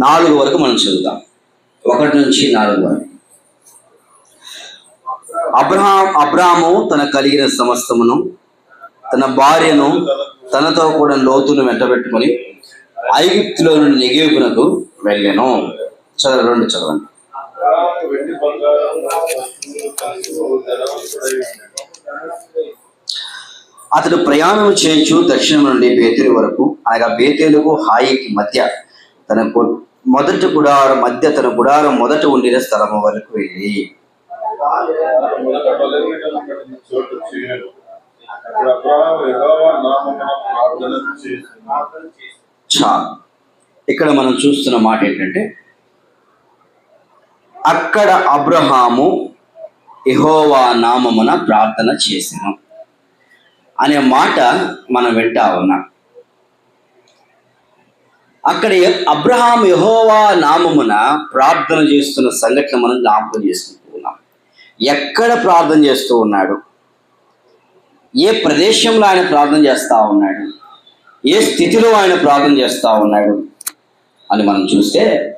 నాలుగు వరకు మనం చదువుతాం. ఒకటి నుంచి నాలుగు వరకు. అబ్రహా అబ్రాము తన కలిగిన సమస్తమును తన భార్యను తనతో కూడా లోతును వెంటబెట్టుకొని ఐగుప్తులో నుండి నెగిపునకు వెళ్ళాను. చదవ రెండు చదవండి. అతడు ప్రయాణం చేయొచ్చు దక్షిణం నుండి బేతేలు వరకు అనగా బేతేలుకు హాయికి మధ్య తన మొదటి గుడారం మధ్య తన గుడారం మొదట ఉండిన స్థలము వరకు వెళ్ళి. చాలు. ఇక్కడ మనం చూస్తున్న మాట ఏంటంటే అక్కడ అబ్రహాము ఎహోవా నామమున ప్రార్థన చేశాను. అనే మాట మనం వింటా ఉన్నాం. అక్కడ అబ్రహాం యహోవా నామమున ప్రార్థన చేస్తున్న సంఘటన మనం జ్ఞాపకం చేసుకుంటూ ఉన్నాం. ఎక్కడ ప్రార్థన చేస్తూ ఉన్నాడు? ఏ ప్రదేశంలో ఆయన ప్రార్థన చేస్తూ ఉన్నాడు? ఏ స్థితిలో ఆయన ప్రార్థన చేస్తూ ఉన్నాడు? అని మనం చూస్తే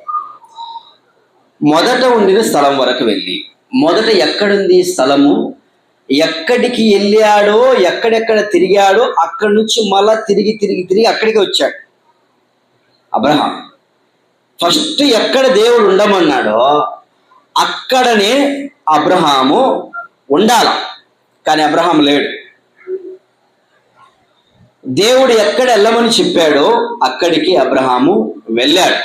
మొదట ఉండిన స్థలం వరకు వెళ్ళి మొదట ఎక్కడుంది స్థలము? ఎక్కడికి వెళ్ళాడో ఎక్కడెక్కడ తిరిగాడో అక్కడి నుంచి మళ్ళా తిరిగి తిరిగి తిరిగి అక్కడికి వచ్చాడు. అబ్రహాం. ఫస్ట్ ఎక్కడ దేవుడు ఉండమన్నాడో అక్కడనే అబ్రహాము ఉండాల. కానీ అబ్రహాం లేడు. దేవుడు ఎక్కడ వెళ్ళమని చెప్పాడో అక్కడికి అబ్రహాము వెళ్ళాడు.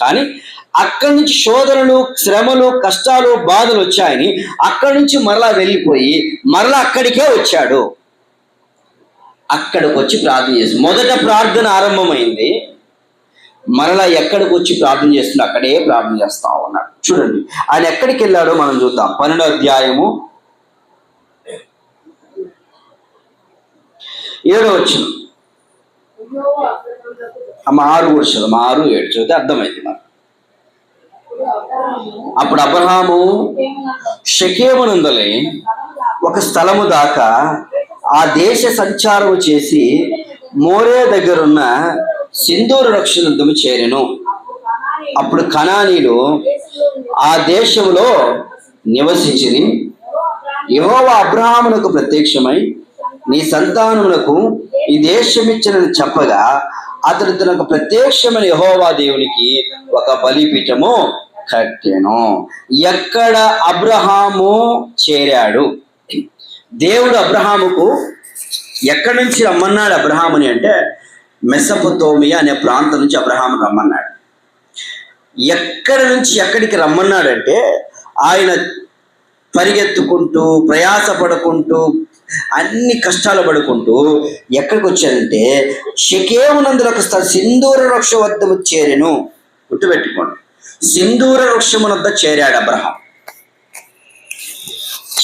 కానీ అక్కడి నుంచి శోధనలు శ్రమలు కష్టాలు బాధలు వచ్చాయని అక్కడి నుంచి మరలా వెళ్ళిపోయి మరలా అక్కడికే వచ్చాడు. అక్కడికి వచ్చి ప్రార్థన చేసి మొదట ప్రార్థన ఆరంభమైంది. మరలా ఎక్కడికి వచ్చి ప్రార్థన చేస్తుండో అక్కడే ప్రార్థన చేస్తా ఉన్నాడు. చూడండి. ఆయన ఎక్కడికి వెళ్ళాడో మనం చూద్దాం. పన్నెండో అధ్యాయము ఏడో వచ్చిన అమ్మ ఆరు కూడా చదువు. ఆరు ఏడు చదివితే అర్థమైంది నాకు అప్పుడు అబ్రహాము షకేమునందలే ఒక స్థలము దాకా ఆ దేశ సంచారం చేసి మోరే దగ్గరున్న సింధూర రక్షణంతము చేరెను. అప్పుడు కణానీలు ఆ దేశంలో నివసించిని యెహోవా అబ్రహామునకు ప్రత్యక్షమై నీ సంతానములకు ఈ దేశమిచ్చినని చెప్పగా అతడు తనకు ప్రత్యక్షమైన యహోవా దేవునికి ఒక బలిపీఠము కట్టెను. ఎక్కడ అబ్రహాము చేరాడు? దేవుడు అబ్రహాముకు ఎక్కడి నుంచి రమ్మన్నాడు అబ్రహాముని అంటే మెసపతోమియా అనే ప్రాంతం నుంచి అబ్రహాం రమ్మన్నాడు. ఎక్కడి నుంచి ఎక్కడికి రమ్మన్నాడంటే ఆయన పరిగెత్తుకుంటూ ప్రయాసపడుకుంటూ అన్ని కష్టాలు పడుకుంటూ ఎక్కడికి వచ్చారంటే షకేమునందులో ఒక స్థలం సింధూర వృక్ష వద్ద చేరెను. గుర్తుపెట్టుకోండి. సింధూర వృక్షము వద్ద చేరాడు అబ్రహాం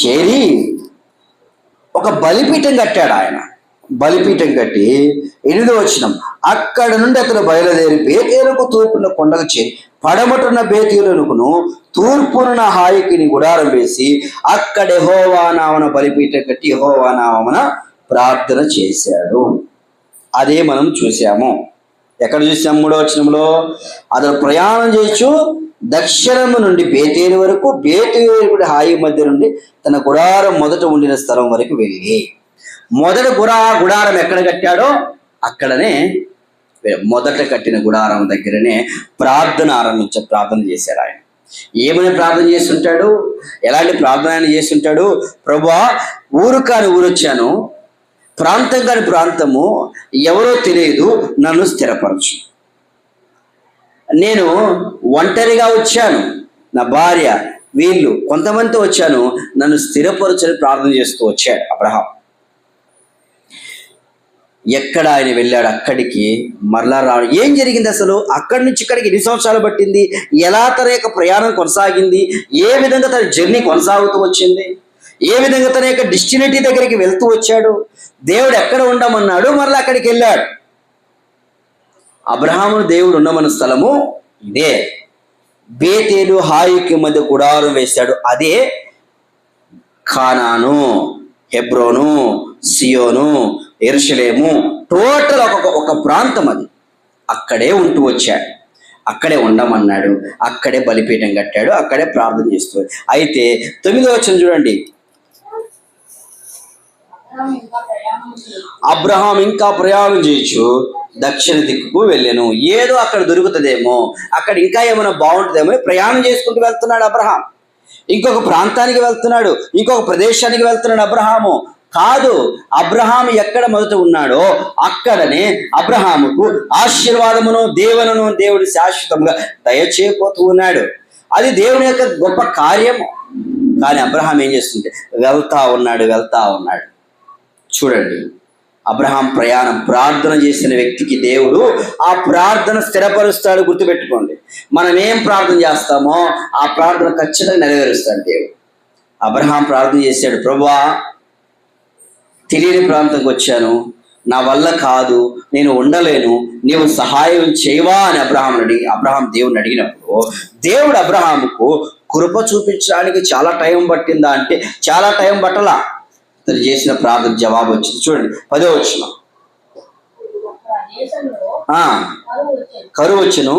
చేరి ఒక బలిపీఠం కట్టాడు ఆయన. బలిపీఠం కట్టి ఎనిమిదో వచ్చినం అక్కడ నుండి అతను బయలుదేరి బేతేలకు తూర్పున కొండకు చేరి పడమటున్న బేతీలనుకును తూర్పున హాయికిని గుడారం వేసి అక్కడ హోవానామన బలిపీఠం కట్టి హోవానామన ప్రార్థన చేశాడు. అదే మనం చూసాము. ఎక్కడ చూసాం మూడో వచనంలో? అతను ప్రయాణం చేయొచ్చు దక్షిణము నుండి బేతేలు వరకు బేతేలు హాయి మధ్య నుండి తన గుడారం మొదట ఉండిన స్థలం వరకు వెళ్ళి మొదట గుడా గుడారం ఎక్కడ కట్టాడో అక్కడనే మొదట కట్టిన గుడారం దగ్గరనే ప్రార్థన ఆరంభించ ప్రార్థన చేశారు ఆయన. ఏమని ప్రార్థన చేస్తుంటాడు? ఎలాంటి ప్రార్థన ఆయన చేస్తుంటాడు? ప్రభా ఊరు కాని ఊరు వచ్చాను ప్రాంతం కాని ప్రాంతము ఎవరో తెలియదు. నన్ను స్థిరపరచు. నేను ఒంటరిగా వచ్చాను. నా భార్య వీళ్ళు కొంతమందితో వచ్చాను. నన్ను స్థిరపరచని ప్రార్థన చేస్తూ వచ్చాడు అబ్రహాం ఎక్కడ ఆయన వెళ్ళాడు? అక్కడికి మరలా రాడు ఏం జరిగింది అసలు? అక్కడి నుంచి ఇక్కడికి ఎన్ని సంవత్సరాలు పట్టింది? ఎలా తన యొక్క ప్రయాణం కొనసాగింది? ఏ విధంగా తన జర్నీ కొనసాగుతూ వచ్చింది? ఏ విధంగా తన యొక్క డిస్టినేటీ దగ్గరికి వెళ్తూ వచ్చాడు? దేవుడు ఎక్కడ ఉండమన్నాడు? మరలా అక్కడికి వెళ్ళాడు. అబ్రహామును దేవుడు ఉండమన్న స్థలము ఇదే. బేతేలు హాయికి మధ్య గుడారం వేశాడు. అదే ఖానాను హెబ్రోను సియోను ఎరుషలేము టోటల్ ఒక ఒక ప్రాంతం అది. అక్కడే ఉంటూ వచ్చాడు. అక్కడే ఉండమన్నాడు. అక్కడే బలిపీఠం కట్టాడు. అక్కడే ప్రార్థన చేస్తూ అయితే తొమ్మిదో వచ్చిన చూడండి. అబ్రహాం ఇంకా ప్రయాణం చేయొచ్చు. దక్షిణ దిక్కుకు వెళ్ళాను. ఏదో అక్కడ దొరుకుతుందేమో. అక్కడ ఇంకా ఏమైనా బాగుంటుందేమో ప్రయాణం చేసుకుంటూ వెళ్తున్నాడు అబ్రహాం. ఇంకొక ప్రాంతానికి వెళ్తున్నాడు. ఇంకొక ప్రదేశానికి వెళ్తున్నాడు అబ్రహాము. కాదు అబ్రహాం ఎక్కడ మొదట ఉన్నాడో అక్కడనే అబ్రహాముకు ఆశీర్వాదమును దేవులను దేవుడు శాశ్వతంగా దయచేయపోతూ ఉన్నాడు. అది దేవుని యొక్క గొప్ప కార్యము. కానీ అబ్రహాం ఏం చేస్తుంటే వెళ్తా ఉన్నాడు వెళ్తా ఉన్నాడు. చూడండి అబ్రహాం ప్రయాణం ప్రార్థన చేసిన వ్యక్తికి దేవుడు ఆ ప్రార్థన స్థిరపరుస్తాడు గుర్తుపెట్టుకోండి. మనం ఏం ప్రార్థన చేస్తామో ఆ ప్రార్థన ఖచ్చితంగా నెరవేరుస్తాడు దేవుడు. అబ్రహాం ప్రార్థన చేశాడు ప్రభా తెలియని ప్రాంతంకి వచ్చాను. నా వల్ల కాదు నేను ఉండలేను నీవు సహాయం చేయవా అని అబ్రహాం అడిగి అబ్రహాం దేవుని అడిగినప్పుడు దేవుడు అబ్రహాముకు కృప చూపించడానికి చాలా టైం పట్టిందా అంటే చాలా టైం పట్టలా. అతను చేసిన ప్రార్థన జవాబు వచ్చింది. చూడండి పదో వచ్చిన కరువు వచ్చును.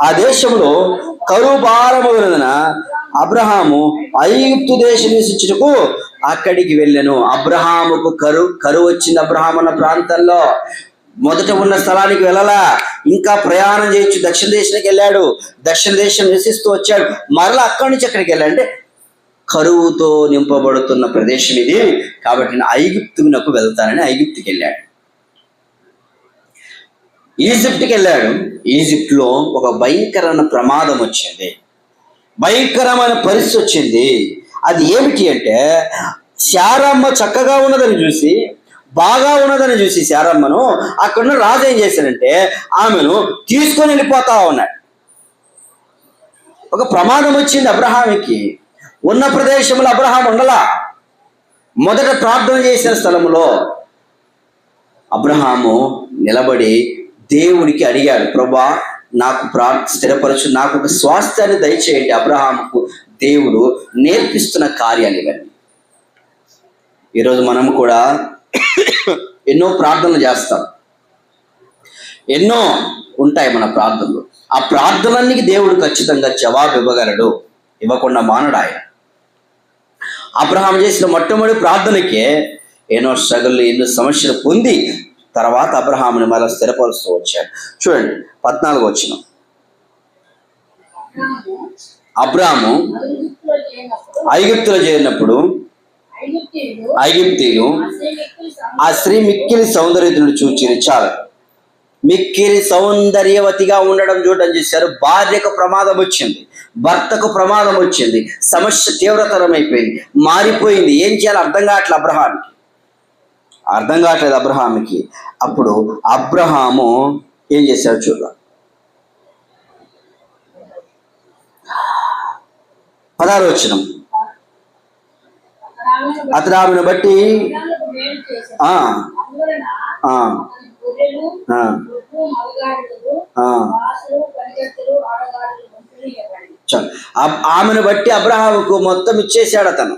ఆ దేశంలో కరువు భారము అబ్రహాము ఐగుప్తు దేశం నివసించుటకు అక్కడికి వెళ్ళాను. అబ్రహాముకు కరు కరువు వచ్చింది అబ్రహాం అన్న ప్రాంతంలో. మొదట ఉన్న స్థలానికి వెళ్ళలా. ఇంకా ప్రయాణం చేయొచ్చు. దక్షిణ దేశానికి వెళ్ళాడు. దక్షిణ దేశం నివసిస్తూ వచ్చాడు. మరలా అక్కడి నుంచి అక్కడికి వెళ్ళాడు. అంటే కరువుతో నింపబడుతున్న ప్రదేశం ఇది. కాబట్టి నేను ఐగుప్తునకు వెళ్తానని ఐగుప్తుకి వెళ్ళాడు. ఈజిప్ట్కి వెళ్ళాడు. ఈజిప్ట్లో ఒక భయంకరమైన ప్రమాదం వచ్చింది. భయంకరమైన పరిస్థితి వచ్చింది. అది ఏమిటి అంటే శారమ్మ చక్కగా ఉన్నదని చూసి బాగా ఉన్నదని చూసి శారమ్మను అక్కడున్న రాజు ఏం చేశాడంటే ఆమెను తీసుకొని వెళ్ళిపోతా ఉన్నాడు. ఒక ప్రమాదం వచ్చింది అబ్రహామికి. ఉన్న ప్రదేశంలో అబ్రహాం ఉండలా. మొదట ప్రార్థన చేసిన స్థలంలో అబ్రహాము నిలబడి దేవుడికి అడిగాడు ప్రభా నాకు ప్రా స్థిరపరచు నాకు ఒక స్వాస్థ్యాన్ని దయచేయండి అబ్రహాముకు. దేవుడు నేర్పిస్తున్న కార్యాలు ఇవన్నీ. ఈరోజు మనం కూడా ఎన్నో ప్రార్థనలు చేస్తాం. ఎన్నో ఉంటాయి మన ప్రార్థనలు. ఆ ప్రార్థనలన్నీ దేవుడు ఖచ్చితంగా జవాబు ఇవ్వగలడు. ఇవ్వకుండా మానడు ఆయన. అబ్రహాం చేసిన మొట్టమొదటి ప్రార్థనకే ఎన్నో స్ట్రగుల్ ఎన్నో సమస్యలు పొంది తర్వాత అబ్రహాముని మరలా స్థిరపరుస్తూ వచ్చాడు. చూడండి పద్నాలుగు వచ్చిన అబ్రాము ఐగుప్తులో చేరినప్పుడు ఐగుప్తీలు ఆ స్త్రీ మిక్కిలి సౌందర్యతను చూచి చాలు. మిక్కిలి సౌందర్యవతిగా ఉండడం చూడడం చేశారు. భార్యకు ప్రమాదం వచ్చింది భర్తకు ప్రమాదం వచ్చింది సమస్య తీవ్రతరం అయిపోయింది మారిపోయింది. ఏం చేయాలో అర్థం కావట్లే అబ్రహానికి అర్థం కావట్లేదు అబ్రహాంకి అప్పుడు అబ్రహాము ఏం చేశాడు చూద్దాం పదహారు వచ్చినం అతడు ఆమెను బట్టి ఆమెను బట్టి అబ్రహాముకు మొత్తం ఇచ్చేశాడు అతను.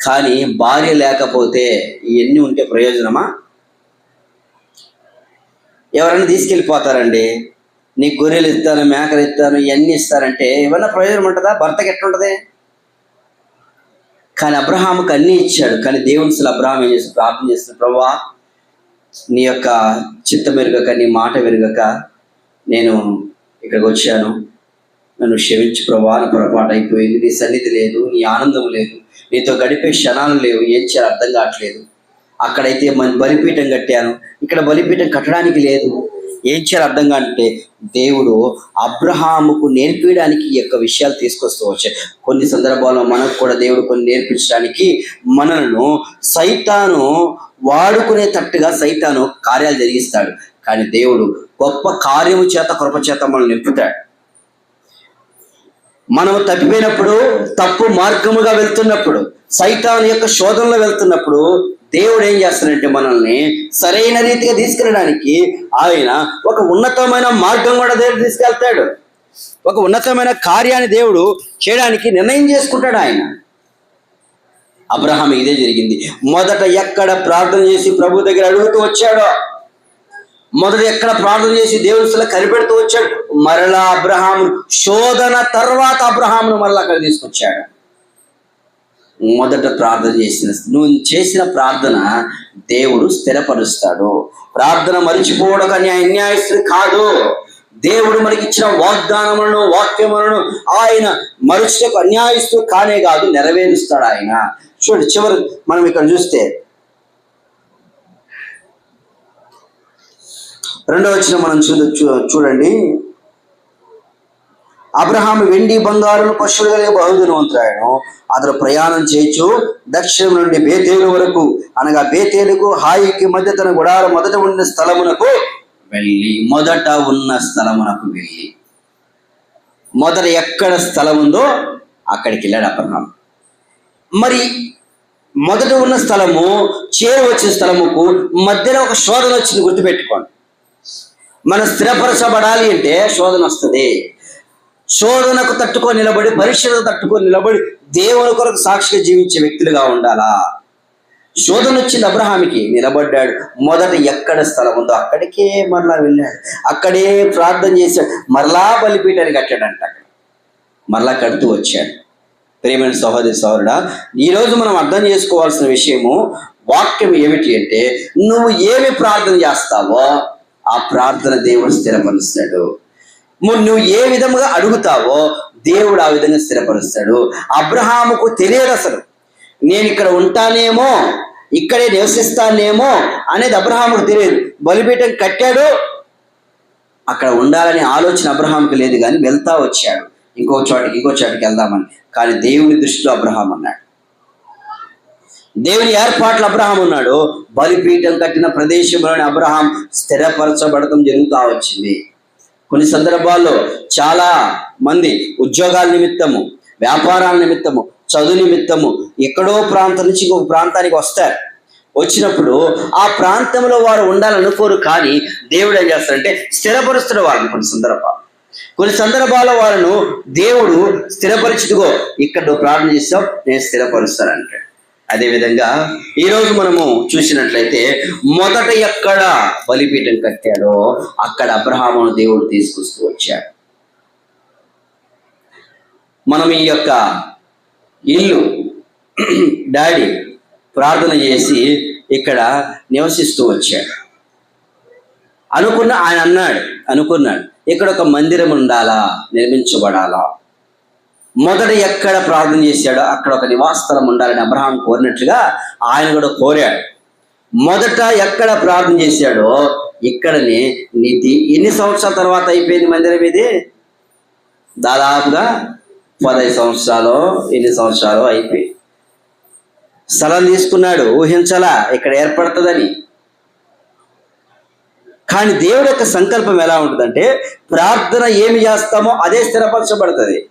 కానీ భార్య లేకపోతే ఇవన్నీ ఉంటే ప్రయోజనమా? ఎవరైనా తీసుకెళ్ళిపోతారండి. నీకు గొర్రెలు ఇస్తాను మేకలు ఇస్తాను ఇవన్నీ ఇస్తారంటే ఏమన్నా ప్రయోజనం ఉంటుందా? భర్తకి ఎట్లుంటది కానీ అబ్రహాముకు అన్నీ ఇచ్చాడు. కానీ దేవుని అసలు అబ్రహాం ఏం చేసి ప్రార్థన చేస్తున్న ప్రభా నీ యొక్క చిత్తం ఎరుగక నీ మాట విరగక నేను ఇక్కడికి వచ్చాను. నన్ను క్షమించు ప్రభా నా పొరపాటు అయిపోయింది. నీ సన్నిధి లేదు నీ ఆనందం లేదు. నీతో గడిపే క్షణాలు లేవు. ఏం చేయాలి అర్థం కావట్లేదు. అక్కడైతే మన బలిపీఠం కట్టాను. ఇక్కడ బలిపీఠం కట్టడానికి లేదు. ఏం చేయాలి అర్థం కాంటే దేవుడు అబ్రహాముకు నేర్పించడానికి ఈ యొక్క విషయాలు తీసుకొస్తూ వచ్చాయి కొన్ని సందర్భాల్లో మనకు కూడా దేవుడు కొన్ని నేర్పించడానికి మనలను సైతాను వాడుకునే తట్టుగా సైతాను కార్యాలు జరిగిస్తాడు. కానీ దేవుడు గొప్ప కార్యము చేత కృప చేత మనల్ని నింపుతాడు. మనం తప్పిపోయినప్పుడు తప్పు మార్గముగా వెళ్తున్నప్పుడు సైతాన్ యొక్క శోధనలో వెళ్తున్నప్పుడు దేవుడు ఏం చేస్తాడంటే మనల్ని సరైన రీతిగా తీసుకెళ్ళడానికి ఆయన ఒక ఉన్నతమైన మార్గం కూడా దేవుడు తీసుకెళ్తాడు. ఒక ఉన్నతమైన కార్యాన్ని దేవుడు చేయడానికి నిర్ణయం చేసుకుంటాడు ఆయన. అబ్రహాం ఇదే జరిగింది. మొదట ఎక్కడ ప్రార్థన చేసి ప్రభు దగ్గర అడుగుతూ వచ్చాడో మొదట ఎక్కడ ప్రార్థన చేసి దేవుని కనిపెడుతూ వచ్చాడు మరలా అబ్రహామును శోధన తర్వాత అబ్రహామును మరలా అక్కడ తీసుకొచ్చాడు. మొదట ప్రార్థన చేసిన నువ్వు చేసిన ప్రార్థన దేవుడు స్థిరపరుస్తాడు. ప్రార్థన మరిచిపోవడం అన్యాయ అన్యాయస్తుడు కాదు దేవుడు మనకి ఇచ్చిన వాగ్దానములను వాక్యములను ఆయన మరుచుటకు అన్యాయస్తూ కానే కాదు నెరవేరుస్తాడు ఆయన. చూడండి చివరి మనం ఇక్కడ చూస్తే రెండో వచ్చిన మనం చూ- చూడండి. అబ్రహాము వెండి బంగారులు పశువులు కలిగే బహుధనవంతురాయను అతను ప్రయాణం చేయొచ్చు దక్షిణం నుండి బేతేలు వరకు. అనగా బేతేలుకు హాయికి మధ్య తన గుడార మొదట ఉన్న స్థలమునకు వెళ్ళి మొదట ఉన్న స్థలమునకు వెళ్ళి. మొదట ఎక్కడ స్థలం ఉందో అక్కడికి వెళ్ళాడు అబ్రహాం మరి మొదట ఉన్న స్థలము చేరవచ్చిన స్థలముకు మధ్యలో ఒక శోధన వచ్చింది గుర్తుపెట్టుకోండి. మనం స్థిరపరచబడాలి అంటే శోధన వస్తుంది. శోధనకు తట్టుకొని నిలబడి పరీక్షలకు తట్టుకొని నిలబడి దేవుని కొరకు సాక్షిగా జీవించే వ్యక్తులుగా ఉండాలా? శోధన వచ్చింది అబ్రహామికి నిలబడ్డాడు. మొదట ఎక్కడ స్థలం ఉందో అక్కడికే మరలా వెళ్ళాడు. అక్కడే ప్రార్థన చేశాడు. మరలా బలిపీఠాన్ని కట్టాడంట అక్కడ. మరలా కడుతూ వచ్చాడు. ప్రేమైన సహోదరి సహోదరుడా ఈరోజు మనం అర్థం చేసుకోవాల్సిన విషయము వాక్యం ఏమిటి అంటే నువ్వు ఏమి ప్రార్థన చేస్తావో ఆ ప్రార్థన దేవుడు స్థిరపరుస్తాడు. నువ్వు ఏ విధముగా అడుగుతావో దేవుడు ఆ విధంగా స్థిరపరుస్తాడు. అబ్రహాముకు తెలియదు అసలు. నేను ఇక్కడ ఉంటానేమో ఇక్కడే నివసిస్తానేమో అనేది అబ్రహాముకు తెలియదు. బలిపీఠం కట్టాడు. అక్కడ ఉండాలనే ఆలోచన అబ్రహాంకి లేదు కానీ వెళ్తా వచ్చాడు. ఇంకో చోటికి ఇంకో చోటికి వెళ్దామని. కానీ దేవుని దృష్టిలో అబ్రహాం అన్నాడు దేవుని ఏర్పాట్లు అబ్రహాం ఉన్నాడు. బలిపీఠం కట్టిన ప్రదేశంలోని అబ్రహాం స్థిరపరచబడటం జరుగుతూ వచ్చింది. కొన్ని సందర్భాల్లో చాలా మంది ఉద్యోగాల నిమిత్తము వ్యాపారాల నిమిత్తము చదువు నిమిత్తము ఎక్కడో ప్రాంతం నుంచి ఇంకొక ప్రాంతానికి వస్తారు. వచ్చినప్పుడు ఆ ప్రాంతంలో వారు ఉండాలనుకోరు కానీ దేవుడు ఏం చేస్తారంటే స్థిరపరుస్తున్న వారిని కొన్ని సందర్భాలు కొన్ని సందర్భాల్లో వాళ్ళను దేవుడు స్థిరపరిచిదిగో ఇక్కడ నువ్వు ప్రార్థన చేస్తావు నేను స్థిరపరుస్తాను అంటాడు. అదేవిధంగా ఈరోజు మనము చూసినట్లయితే మొదట ఎక్కడ బలిపీఠం కట్టాడో అక్కడ అబ్రహామును దేవుడు తీసుకొస్తూ వచ్చాడు. మనం ఈ యొక్క ఇల్లు డాడీ ప్రార్థన చేసి ఇక్కడ నివసిస్తూ వచ్చాడు. అనుకున్న ఆయన అన్నాడు అనుకున్నాడు ఇక్కడ ఒక మందిరం ఉండాలా నిర్మించబడాలా? మొదట ఎక్కడ ప్రార్థన చేశాడో అక్కడ ఒక నివాసస్థలం ఉండాలని అబ్రహాం కోరినట్లుగా ఆయన కూడా కోరాడు. మొదట ఎక్కడ ప్రార్థన చేశాడో ఇక్కడనే నీతి ఎన్ని సంవత్సరాల తర్వాత అయిపోయింది మందిరం ఇది? దాదాపుగా పదహైదు సంవత్సరాలు ఎన్ని సంవత్సరాలు అయిపోయి. స్థలం తీసుకున్నాడు ఊహించలా? ఇక్కడ ఏర్పడుతుందని. కానీ దేవుడి యొక్క సంకల్పం ఎలా ఉంటుందంటే ప్రార్థన ఏమి చేస్తామో అదే స్థిరపరచబడుతుంది.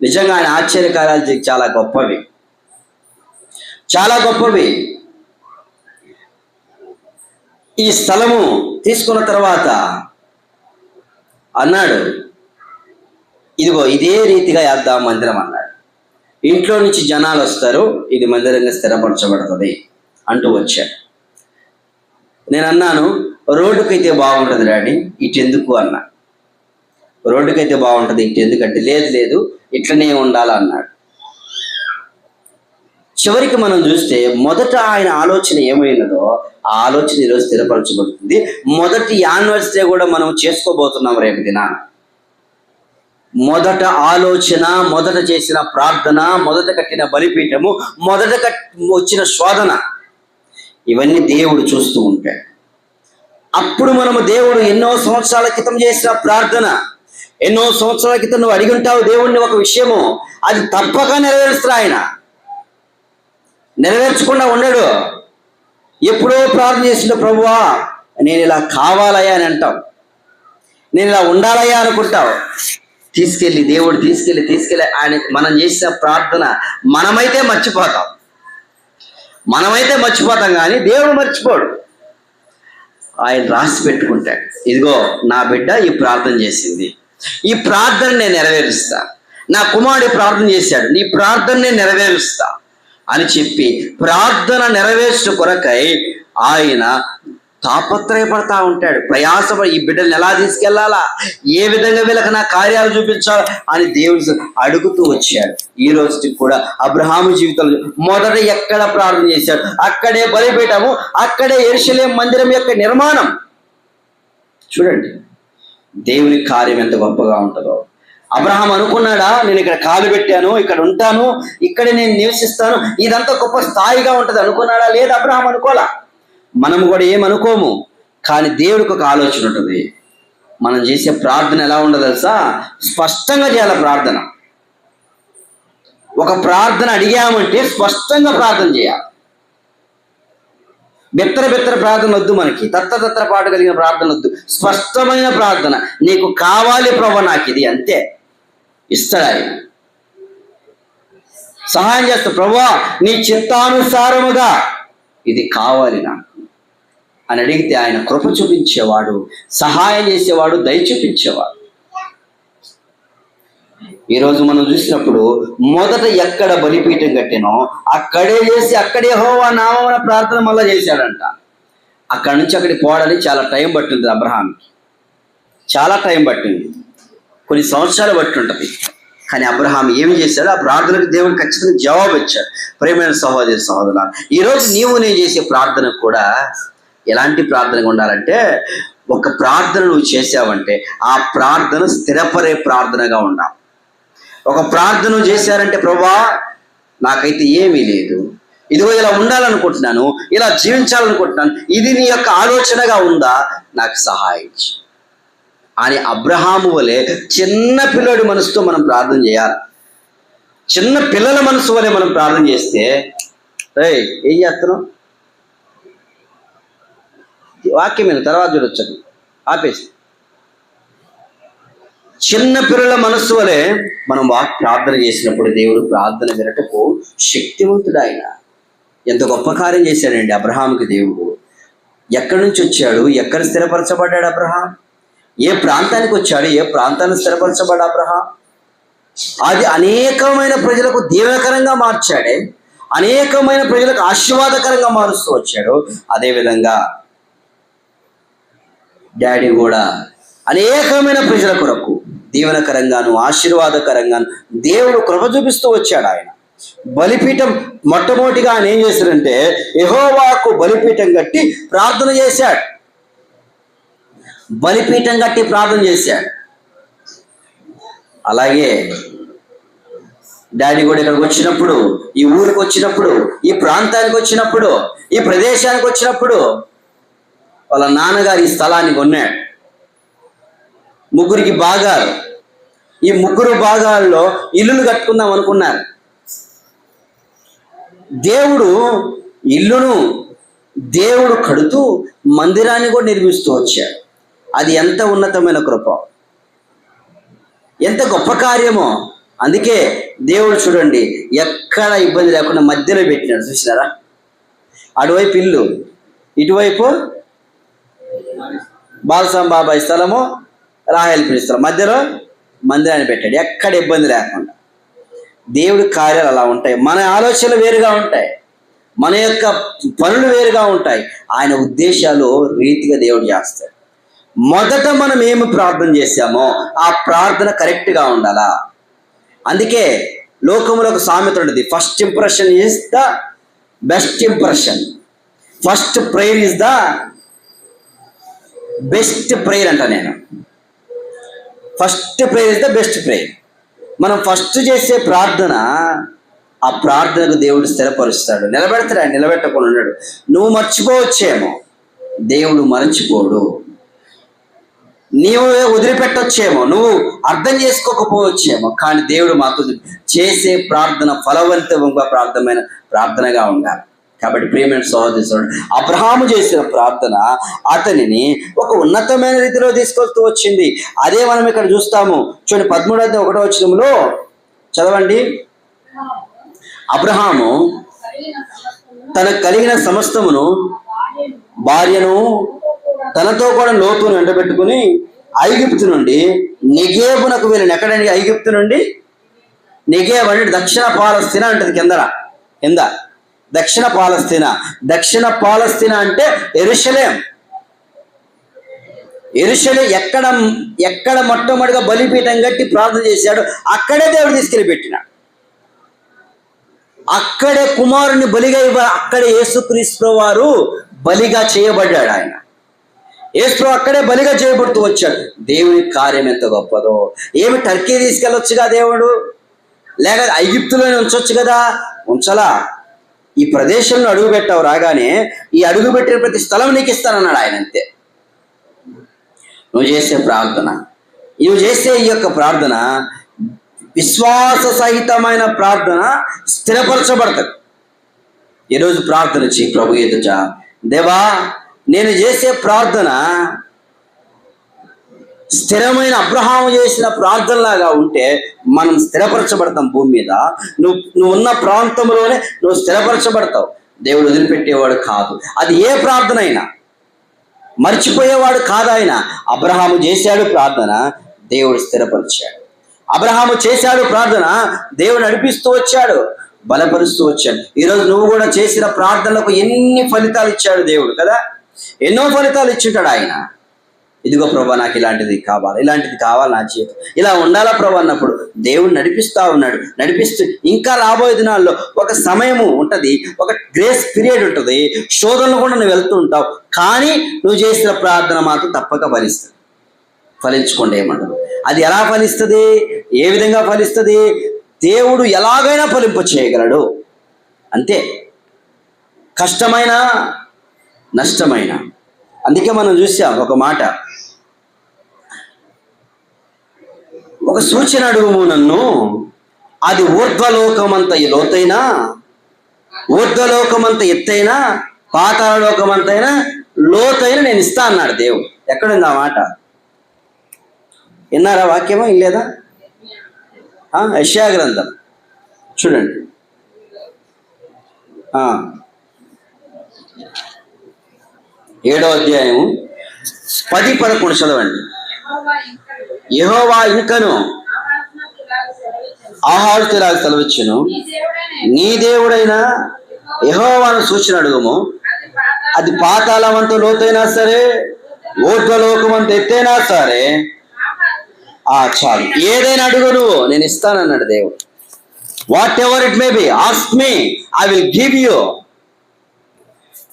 నిజంగా ఆయన ఆశ్చర్యకార్యాలు చాలా గొప్పవి. చాలా గొప్పవి. ఈ స్థలము తీసుకున్న తర్వాత అన్నాడు ఇదిగో ఇదే రీతిగా వేద్దాం మందిరం అన్నాడు. ఇంట్లో నుంచి జనాలు వస్తారు ఇది మందిరంగా స్థిరపరచబడుతుంది అంటూ వచ్చాడు. నేను అన్నాను రోడ్డుకైతే బాగుంటుంది డాడీ ఇటు ఎందుకు అన్నా. రోడ్డుకైతే బాగుంటుంది ఇటు ఎందుకంటే లేదు లేదు ఇట్లనే ఉండాలన్నాడు. చివరికి మనం చూస్తే మొదట ఆయన ఆలోచన ఏమైనదో ఆ ఆలోచన ఈరోజు స్థిరపరచబడుతుంది. మొదటి యానివర్సరీ కూడా మనం చేసుకోబోతున్నాం రేపు దినాన మొదట ఆలోచన మొదట చేసిన ప్రార్థన మొదట కట్టిన బలిపీఠము మొదట వచ్చిన శోధన ఇవన్నీ దేవుడు చూస్తూ ఉంటాడు. అప్పుడు మనము దేవుడు ఎన్నో సంవత్సరాల క్రితం చేసిన ప్రార్థన. ఎన్నో సంవత్సరాల క్రితం నువ్వు అడిగి ఉంటావు దేవుణ్ణి ఒక విషయము. అది తప్పక నెరవేరుస్తాడు ఆయన. నెరవేర్చకుండా ఉండడు. ఎప్పుడో ప్రార్థన చేసిన ప్రభువా నేను ఇలా కావాలయ్యా అని అంటావు. నేను ఇలా ఉండాలయ్యా అనుకుంటావు. తీసుకెళ్ళి దేవుడు తీసుకెళ్ళి తీసుకెళ్ళి ఆయన మనం చేసిన ప్రార్థన మనమైతే మర్చిపోతాం. మనమైతే మర్చిపోతాం కానీ దేవుడు మర్చిపోడు. ఆయన రాసి పెట్టుకుంటాడు. ఇదిగో నా బిడ్డ ఈ ప్రార్థన చేసింది. ఈ ప్రార్థన నేను నెరవేరుస్తా. నా కుమారుడు ప్రార్థన చేశాడు నీ ప్రార్థన నేను నెరవేరుస్తా అని చెప్పి ప్రార్థన నెరవేర్చు కొరకై ఆయన తాపత్రయపడతా ఉంటాడు. ప్రయాసపడి ఈ బిడ్డలను ఎలా తీసుకెళ్ళాలా ఏ విధంగా వీళ్ళకి నా కార్యాలు చూపించాలా? అని దేవుడు అడుగుతూ వచ్చాడు. ఈ రోజుకి కూడా అబ్రహాము జీవితంలో మొదట ఎక్కడ ప్రార్థన చేశాడు? అక్కడే బలిపీఠము అక్కడే ఎరుషలేం మందిరం యొక్క నిర్మాణం. చూడండి. దేవుని కార్యం ఎంత గొప్పగా ఉంటుందో. అబ్రహాం అనుకున్నాడా నేను ఇక్కడ కాలు పెట్టాను ఇక్కడ ఉంటాను ఇక్కడ నేను నివసిస్తాను ఇదంతా గొప్ప స్థాయిగా ఉంటుంది అనుకున్నాడా లేదు అబ్రహాం అనుకోలా మనం కూడా ఏమనుకోము కానీ దేవుడికి ఒక ఆలోచన ఉంటుంది. మనం చేసే ప్రార్థన ఎలా ఉండదు తెలుసా? స్పష్టంగా చేయాలి ప్రార్థన. ఒక ప్రార్థన అడిగామంటే స్పష్టంగా ప్రార్థన చేయాలి. బిత్తర బిత్తర ప్రార్థన వద్దు మనకి. తత్తతత్ర పాటు కలిగిన ప్రార్థన వద్దు. స్పష్టమైన ప్రార్థన. నీకు కావాలి ప్రభు నాకు ఇది అంతే. ఇస్తాడు సహాయం చేస్తా ప్రభా నీ చిత్తానుసారముగా ఇది కావాలి నాకు. అని అడిగితే ఆయన కృప చూపించేవాడు సహాయం చేసేవాడు దయ చూపించేవాడు. ఈరోజు మనం చూసినప్పుడు మొదట ఎక్కడ బలిపీఠం కట్టినో అక్కడే చేసి అక్కడే హోవా నామన ప్రార్థన మళ్ళా చేశాడంట. అక్కడి నుంచి అక్కడికి పోవడానికి చాలా టైం పట్టింది అబ్రహాంకి చాలా టైం పట్టింది. కొన్ని సంవత్సరాలు బట్టి ఉంటుంది కానీ అబ్రహాం ఏమి చేశాడు? ఆ ప్రార్థనకు దేవుడు ఖచ్చితంగా జవాబు ఇచ్చాడు. ప్రేమైన సహోదరి సహోదర ఈరోజు నీవు నేను చేసే ప్రార్థన కూడా ఎలాంటి ప్రార్థనగా ఉండాలంటే ఒక ప్రార్థన నువ్వు చేసావంటే ఆ ప్రార్థన స్థిరపరే ప్రార్థనగా ఉండాలి. ఒక ప్రార్థన చేశారంటే ప్రభా నాకైతే ఏమీ లేదు. ఇదిగో ఇలా ఉండాలనుకుంటున్నాను ఇలా జీవించాలనుకుంటున్నాను ఇది నీ యొక్క ఆలోచనగా ఉందా? నాకు సహాయం అని అబ్రహాము వలె చిన్న పిల్లడి మనసుతో మనం ప్రార్థన చేయాలి. చిన్న పిల్లల మనసు వలె మనం ప్రార్థన చేస్తే రే ఏం చేస్తున్నావు? వాక్యం మీద తర్వాత చూడొచ్చు. ఆపేసి. చిన్న పిల్లల మనస్సు వలె మనం వాక్ ప్రార్థన చేసినప్పుడు దేవుడు ప్రార్థన వినటకు శక్తివంతుడు ఆయన ఎంత గొప్ప కార్యం చేశాడండి అబ్రహాంకి దేవుడు. ఎక్కడి నుంచి వచ్చాడు? ఎక్కడ స్థిరపరచబడ్డాడు అబ్రహాం? ఏ ప్రాంతానికి వచ్చాడు? ఏ ప్రాంతాన్ని స్థిరపరచబడ్డ అబ్రహాం? అది అనేకమైన ప్రజలకు దీవకరంగా మార్చాడే. అనేకమైన ప్రజలకు ఆశీర్వాదకరంగా మారుస్తూ వచ్చాడు. అదేవిధంగా డాడీ కూడా అనేకమైన ప్రజల కొరకు దీవెనకరంగాను ఆశీర్వాదకరంగాను దేవుడు కృప చూపిస్తూ వచ్చాడు ఆయన. బలిపీఠం మొట్టమొదటిగా ఆయన ఏం చేశాడంటే యహోవాకు బలిపీఠం కట్టి ప్రార్థన చేశాడు. బలిపీఠం కట్టి ప్రార్థన చేశాడు. అలాగే డాడీ కూడా ఇక్కడికి వచ్చినప్పుడు ఈ ఊరికి వచ్చినప్పుడు ఈ ప్రాంతానికి వచ్చినప్పుడు ఈ ప్రదేశానికి వచ్చినప్పుడు వాళ్ళ నాన్నగారు ఈ స్థలాన్ని కొన్నాడు. ముగ్గురికి భాగాలు. ఈ ముగ్గురు భాగాల్లో ఇల్లులు కట్టుకుందాం అనుకున్నారు. దేవుడు ఇల్లును దేవుడు కడుతూ మందిరాన్ని కూడా నిర్మిస్తూ వచ్చాడు. అది ఎంత ఉన్నతమైన కృప. ఎంత గొప్ప కార్యమో. అందుకే దేవుడు చూడండి ఎక్కడ ఇబ్బంది లేకుండా మధ్యలో పెట్టినాడు. చూసినారా? అటువైపు ఇల్లు ఇటువైపు బాలసాం బాబాయ్ స్థలము రాయలపల్లి పిలుస్తారు. మధ్యలో మందిరాన్ని పెట్టాడు. ఎక్కడ ఇబ్బంది లేకుండా. దేవుడి కార్యాలు అలా ఉంటాయి. మన ఆలోచనలు వేరుగా ఉంటాయి. మన యొక్క పనులు వేరుగా ఉంటాయి. ఆయన ఉద్దేశాలు రీతిగా దేవుడు చేస్తాడు. మొదట మనం ఏమి ప్రార్థన చేశామో ఆ ప్రార్థన కరెక్ట్గా ఉండాలా? అందుకే లోకంలో ఒక సామెత ఉంటుంది. First impression is the best impression first prayer is the best prayer అంట నేను. First prayer is the best prayer మనం ఫస్ట్ చేసే ప్రార్థన ఆ ప్రార్థనకు దేవుడు స్థిరపరుస్తాడు. నిలబెడతాడు ఆయన నిలబెట్టకుండా ఉన్నాడు నువ్వు మర్చిపోవచ్చేమో దేవుడు మరచిపోడు. నీవు వదిలిపెట్టొచ్చేమో నువ్వు అర్థం చేసుకోకపోవచ్చేమో కానీ దేవుడు మాకు చేసే ప్రార్థన ఫలవంతంగా ప్రార్థమైన ప్రార్థనగా ఉండాలి. కాబట్టి ప్రియమైన సహోదరుడు అబ్రహాము చేసిన ప్రార్థన అతనిని ఒక ఉన్నతమైన రీతిలో తీసుకొస్తూ వచ్చింది. అదే మనం ఇక్కడ చూస్తాము. చూడండి పదమూడో ఒకటో వచ్చినంలో చదవండి. అబ్రహాము తనకు కలిగిన సమస్తమును భార్యను తనతో కూడా లోతును వెంటబెట్టుకుని ఐగుప్తు నుండి నిగేబునకు వెళ్ళిన ఎక్కడండి? ఐగుప్తు నుండి? నిగేబ్ అంటే దక్షిణ పాలస్తీన అంటది కిందరా కింద. దక్షిణ పాలస్తీనా? దక్షిణ పాలస్తీనా అంటే ఎరుషలేం. ఎరుషలు ఎక్కడ ఎక్కడ మొట్టమొదటిగా బలిపీఠం కట్టి ప్రార్థన చేశాడు అక్కడే దేవుడు తీసుకెళ్ళి పెట్టినాడు అక్కడే కుమారుని బలిగా ఇవ్వ అక్కడే యేసుక్రీస్తు వారు బలిగా చేయబడ్డాడు ఆయన. ఏసు అక్కడే బలిగా చేయబడుతూ వచ్చాడు. దేవుని కార్యం ఎంత గొప్పదో. ఏమి టర్కీ తీసుకెళ్ళొచ్చుగా దేవుడు? లేక ఐగిప్తులోనే ఉంచొచ్చు కదా? ఉంచలా? ఈ ప్రదేశంలో అడుగు పెట్టావు రాగానే ఈ అడుగు పెట్టిన ప్రతి స్థలం నీకు ఇస్తానన్నాడు ఆయన అంతే. నువ్వు చేసే ప్రార్థన నువ్వు చేసే ఈ యొక్క ప్రార్థన విశ్వాస సహితమైన ప్రార్థన స్థిరపరచబడతది. ఈరోజు ప్రార్థన చేయి ప్రభు ఎదుట. దేవా నేను చేసే ప్రార్థన స్థిరమైన అబ్రహాము చేసిన ప్రార్థనలాగా ఉంటే మనం స్థిరపరచబడతాం భూమి మీద. నువ్వు నువ్వు ఉన్న ప్రాంతంలోనే నువ్వు స్థిరపరచబడతావు. దేవుడు వదిలిపెట్టేవాడు కాదు. అది ఏ ప్రార్థన అయినా మర్చిపోయేవాడు కాదు ఆయన. అబ్రహాము చేశాడు ప్రార్థన దేవుడు స్థిరపరిచాడు. అబ్రహాము చేశాడు ప్రార్థన దేవుడు నడిపిస్తూ వచ్చాడు బలపరుస్తూ వచ్చాడు. ఈరోజు నువ్వు కూడా చేసిన ప్రార్థనలకు ఎన్ని ఫలితాలు ఇచ్చాడు దేవుడు కదా? ఎన్నో ఫలితాలు ఇచ్చుంటాడు ఆయన. ఇదిగో ప్రభా నాకు ఇలాంటిది కావాలి ఇలాంటిది కావాలి నా జీవితం. ఇలా ఉండాలా ప్రభా అన్నప్పుడు దేవుడు నడిపిస్తూ ఉన్నాడు. నడిపిస్తూ ఇంకా రాబోయే దినాల్లో ఒక సమయము ఉంటుంది ఒక గ్రేస్ పీరియడ్ ఉంటుంది. శోధనలు కూడా నువ్వు వెళ్తూ ఉంటావు కానీ నువ్వు చేసిన ప్రార్థన మాత్రం తప్పక ఫలిస్తుంది. ఫలించుకోండి ఏమంటారు అది ఎలా ఫలిస్తుంది? ఏ విధంగా ఫలిస్తుంది? దేవుడు ఎలాగైనా ఫలింప చేయగలడు. అంతే. కష్టమైన నష్టమైన. అందుకే మనం చూసాం ఒక మాట. ఒక సూచన అడుగుము నన్ను అది ఊర్ధ్వలోకమంత లోతైనా ఊర్ధ్వలోకమంత ఎత్తైనా పాతాళలోకమంతైనా లోతైన నేను ఇస్తా అన్నాడు దేవుడు. ఎక్కడుంది ఆ మాట? విన్నారా వాక్యమా? ఇల్లేదా యశ్యా గ్రంథం. చూడండి. ఏడో అధ్యాయం పది పదకొండు చదవండి. యహోవా ఇంకను ఆహారు ఇంకను ఆహారమునకు సెలవిచ్చును. నీ దేవుడైన యహోవాను సూచన అడుగుము. అది పాతాళ అది పాతాళమంత లోతైనా సరే ఊర్ధ్వలోకమంత ఎత్తైనా సరే ఆ చాలు. ఏదైనా అడుగు నువ్వు నేను ఇస్తానన్నాడు దేవుడు. Whatever it may be ask me I will give you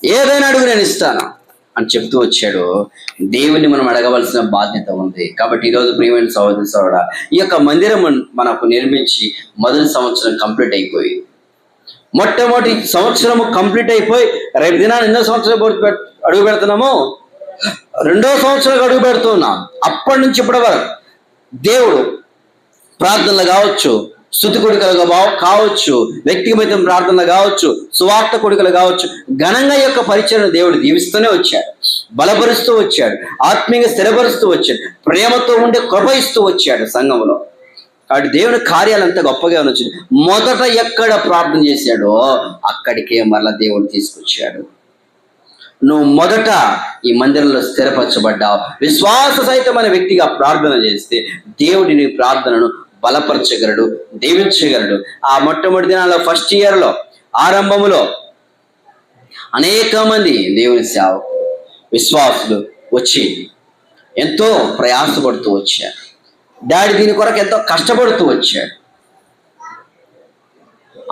ఏదైనా అడుగు నేను ఇస్తాను. అని చెప్తూ వచ్చాడు. దేవుని మనం అడగవలసిన బాధ్యత ఉంది. కాబట్టి ఈరోజు ప్రియమైన సహోదరి సోదరుడా ఈ యొక్క మందిరం మనకు నిర్మించి మొదటి సంవత్సరం కంప్లీట్ అయిపోయింది మొట్టమొదటి సంవత్సరము కంప్లీట్ అయిపోయి రేపు దినాన్ని ఎన్నో సంవత్సరం అడుగు పెడుతున్నాము? రెండో సంవత్సరం అడుగు పెడుతున్నాం. అప్పటి నుంచి ఇప్పటి వరకు దేవుడు ప్రార్థనలు కావచ్చు స్థుతి కొడుకలు కావచ్చు. వ్యక్తిగత ప్రార్థన కావచ్చు. సువార్త కొడుకలు కావచ్చు. ఘనంగా యొక్క పరిచయం దేవుడు దీవిస్తూనే వచ్చాడు. బలపరుస్తూ వచ్చాడు. ఆత్మీయంగా స్థిరపరుస్తూ వచ్చాడు. ప్రేమతో ఉండే కృప ఇస్తూ వచ్చాడు సంఘంలో. కాబట్టి దేవుని కార్యాలు అంత గొప్పగా వచ్చింది మొదట ఎక్కడ ప్రార్థన చేశాడో అక్కడికే మరలా దేవుడు తీసుకొచ్చాడు. నువ్వు మొదట ఈ మందిరంలో స్థిరపరచబడ్డావు. విశ్వాస సహితమైన వ్యక్తిగా ప్రార్థన చేస్తే దేవుడి నీ ప్రార్థనను బలపరచగలడు దీవించగలడు. ఆ మొట్టమొదటి దినాల్లో ఫస్ట్ ఇయర్లో ఆరంభములో అనేక మంది దేవుని సేవకు విశ్వాసులు వచ్చి ఎంతో ప్రయాసపడుతూ వచ్చారు. డాడీ దీని కొరకు ఎంతో కష్టపడుతూ వచ్చాడు.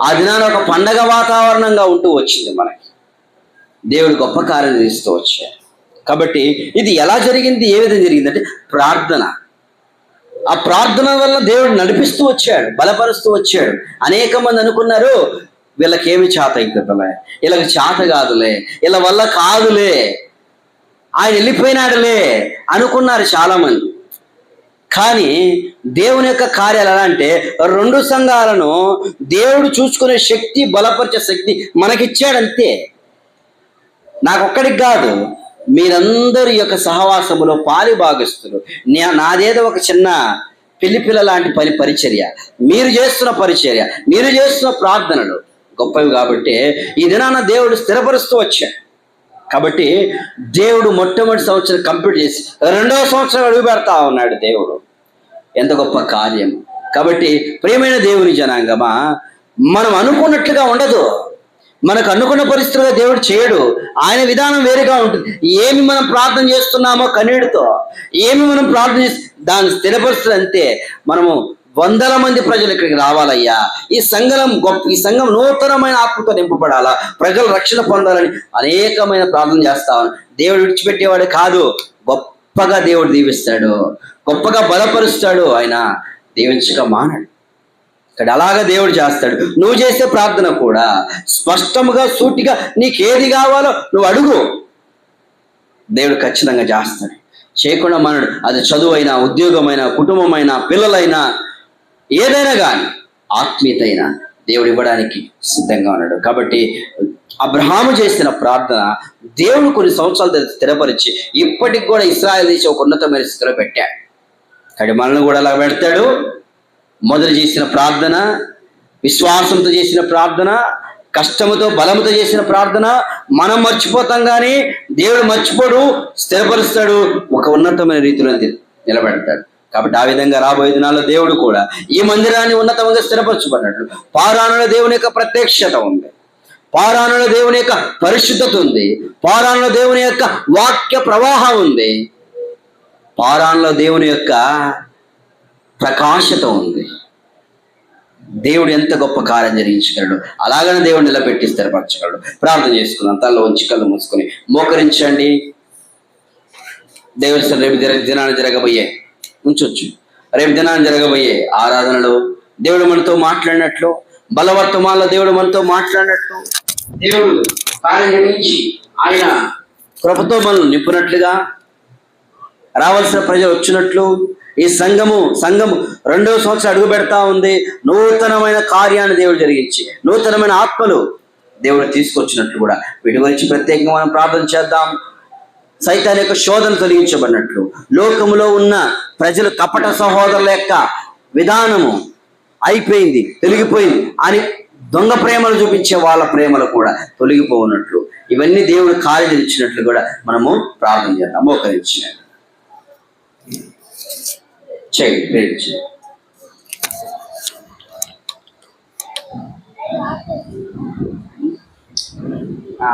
ఆ దినాన ఒక పండగ వాతావరణంగా ఉంటూ వచ్చింది మనకి. దేవుడు గొప్ప కార్యం చేస్తూ వచ్చాడు. కాబట్టి ఇది ఎలా జరిగింది? ఏ విధంగా జరిగిందంటే ప్రార్థన. ఆ ప్రార్థన వల్ల దేవుడు నడిపిస్తూ వచ్చాడు బలపరుస్తూ వచ్చాడు. అనేక మంది అనుకున్నారు వీళ్ళకేమి చేత అవుతుందిలే వీళ్ళకి చేత కాదులే వీళ్ళ వల్ల కాదులే ఆయన వెళ్ళిపోయినాడులే అనుకున్నారు చాలా మంది కానీ దేవుని యొక్క కార్యాలు ఎలా అంటే రెండు సంఘాలను దేవుడు చూసుకునే శక్తి బలపరిచే శక్తి మనకిచ్చాడంతే. నాకొక్కడికి కాదు మీరందరూ యొక్క సహవాసములో పాలి భాగస్తులు నే- నాదేదో ఒక చిన్న పిల్లిపిల్ల లాంటి పని పరిచర్య. మీరు చేస్తున్న పరిచర్య మీరు చేస్తున్న ప్రార్థనలు గొప్పవి కాబట్టి ఈ దినాన దేవుడు స్థిరపరుస్తూ వచ్చాడు. కాబట్టి దేవుడు మొట్టమొదటి సంవత్సరం కంప్లీట్ చేసి రెండవ సంవత్సరం అడుగు పెడతా ఉన్నాడు దేవుడు. ఎంత గొప్ప కార్యం. కాబట్టి ప్రియమైన దేవుని జనాంగమా మనం అనుకున్నట్లుగా ఉండదు. మనకు అనుకున్న పరిస్థితులుగా దేవుడు చేయడు. ఆయన విధానం వేరుగా ఉంటుంది. ఏమి మనం ప్రార్థన చేస్తున్నామో కన్నీటితో ఏమి మనం ప్రార్థన చేసి దాన్ని స్థిరపరుస్తుంది అంతే మనము వందల మంది ప్రజలు ఇక్కడికి రావాలయ్యా. ఈ సంఘం గొప్ప ఈ సంఘం నూతనమైన ఆత్మతో నింపబడాలా? ప్రజలు రక్షణ పొందాలని అనేకమైన ప్రార్థన చేస్తామని దేవుడు విడిచిపెట్టేవాడు కాదు. గొప్పగా దేవుడు దీవిస్తాడు. గొప్పగా బలపరుస్తాడు ఆయన. దీవించక మానడు. ఇక్కడ అలాగా దేవుడు చేస్తాడు. నువ్వు చేసే ప్రార్థన కూడా స్పష్టముగా సూటిగా నీకేది కావాలో నువ్వు అడుగు. దేవుడు ఖచ్చితంగా చేస్తాడు. చేయకుండా మనడు. అది చదువైనా ఉద్యోగమైనా కుటుంబమైనా పిల్లలైనా ఏదైనా కానీ ఆత్మీయతైన దేవుడు ఇవ్వడానికి సిద్ధంగా ఉన్నాడు. కాబట్టి అబ్రహాము చేసిన ప్రార్థన దేవుడు కొన్ని సంవత్సరాలు స్థిరపరిచి ఇప్పటికి కూడా ఇస్రాయల్ దేశం ఒక ఉన్నతమైన స్థితిలో పెట్టాడు. కానీ మనల్ని కూడా అలా పెడతాడు. మొదలు చేసిన ప్రార్థన విశ్వాసంతో చేసిన ప్రార్థన కష్టముతో బలముతో చేసిన ప్రార్థన మనం మర్చిపోతాం కానీ దేవుడు మర్చిపోడు స్థిరపరుస్తాడు ఒక ఉన్నతమైన రీతిలో నిలబెడతాడు. కాబట్టి ఆ విధంగా రాబోయే దినాల్లో దేవుడు కూడా ఈ మందిరాన్ని ఉన్నతంగా స్థిరపరచబడినట్లు పారాణుల దేవుని యొక్క ప్రత్యక్షత ఉంది. పారాణుల దేవుని యొక్క పరిశుద్ధత ఉంది. పారాణుల దేవుని యొక్క వాక్య ప్రవాహం ఉంది. పారాణుల దేవుని యొక్క ప్రకాశత ఉంది. దేవుడు ఎంత గొప్ప కార్యం జరిగించగలడు అలాగనే దేవుడు నిలబెట్టి స్థిరపరచగలడు ప్రార్థన చేసుకుందాం. తల్లో ఉంచి కళ్ళు మూసుకొని మోకరించండి. దేవుడు రేపు జర దినాన్ని జరగబోయే ఉంచొచ్చు. రేపు దినాన్ని జరగబోయే ఆరాధనలో దేవుడు మనతో మాట్లాడినట్లు బలవర్తమాల్లో దేవుడు మనతో మాట్లాడినట్లు దేవుడు కార్యం జరిగించి ఆయన కృపతో మనల్ని నింపునట్లుగా రావాల్సిన ప్రజలు వచ్చినట్లు ఈ సంఘము సంఘము రెండవ సంవత్సరం అడుగు పెడతా ఉంది. నూతనమైన కార్యాన్ని దేవుడు జరిగించి నూతనమైన ఆత్మలు దేవుడు తీసుకొచ్చినట్లు కూడా వీటి గురించి ప్రత్యేకంగా మనం ప్రార్థన చేద్దాం. సైతాన్ యొక్క శోధన తొలగించబడినట్లు లోకములో ఉన్న ప్రజలు కపట సహోదరుల యొక్క విధానము అయిపోయింది తొలగిపోయింది అని దొంగ ప్రేమలు చూపించే వాళ్ళ ప్రేమలు కూడా తొలగిపోనట్లు ఇవన్నీ దేవుడు కార్యం ఇచ్చినట్లు కూడా మనము ప్రార్థన చేద్దాం. మోకరించినట్టు చేయండి ప్రేర్ చేయండి ఆ.